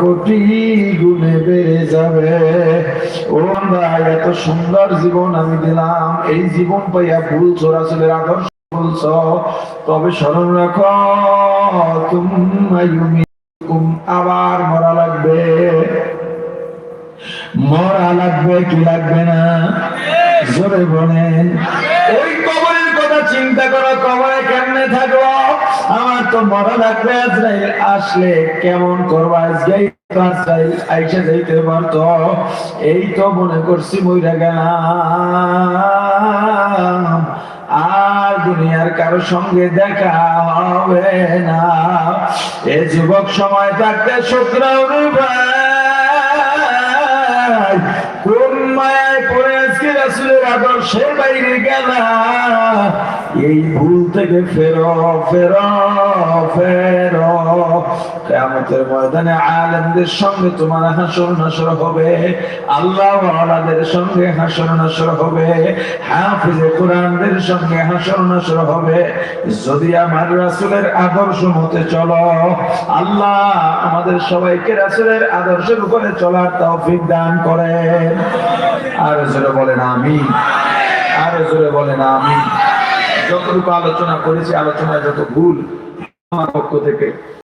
কোটি গুণে বেড়ে যাবে। ও ভাই এত সুন্দর জীবন আমি দিলাম। এই জীবন পাইয়া ভুল চোরাচলের আদর্শ বলছ। তবে স্মরণ রাখো তুমি আবার মরা লাগবে। মরা লাগবে কি লাগবে না? জোরে বলেন। ওই কবরের কথা চিন্তা করো কবরে কেমনে থাকব আমার তো মরা লাগবে আজরাইল, আসলে কেমন করব? আজকে আজরাইল আইসা যাইতে পারতো। এই তো মনে করছি মইরা গেলাম। আর দুনিয়ার কারও সঙ্গে দেখা হবে না। এ যুবক সময় থাকতে শুক্রাও ভাই রাসুলের আদর্শের বাইরে গেলা এই ভুল থেকে ফেরো ফেরো ফেরো। কেমতের ময়দানে আলেমদের সঙ্গে তোমার হাসর নাসর হবে, আল্লাহ ওয়ালাদের সঙ্গে হাসর নাসর হবে, হাফিজে কোরআনদের সঙ্গে হাসর নাসর হবে। যদি আমার রাসুলের আদর্শ মতে চলো, আল্লাহ আমাদের সবাইকে রাসুলের আদর্শের উপরে চলার তৌফিক দান করেন। আর জোরে বলেন আমি আর জোরে বলেন আমি যতটুকু আলোচনা করেছি, আলোচনায় যত ভুল, আমার পক্ষ থেকে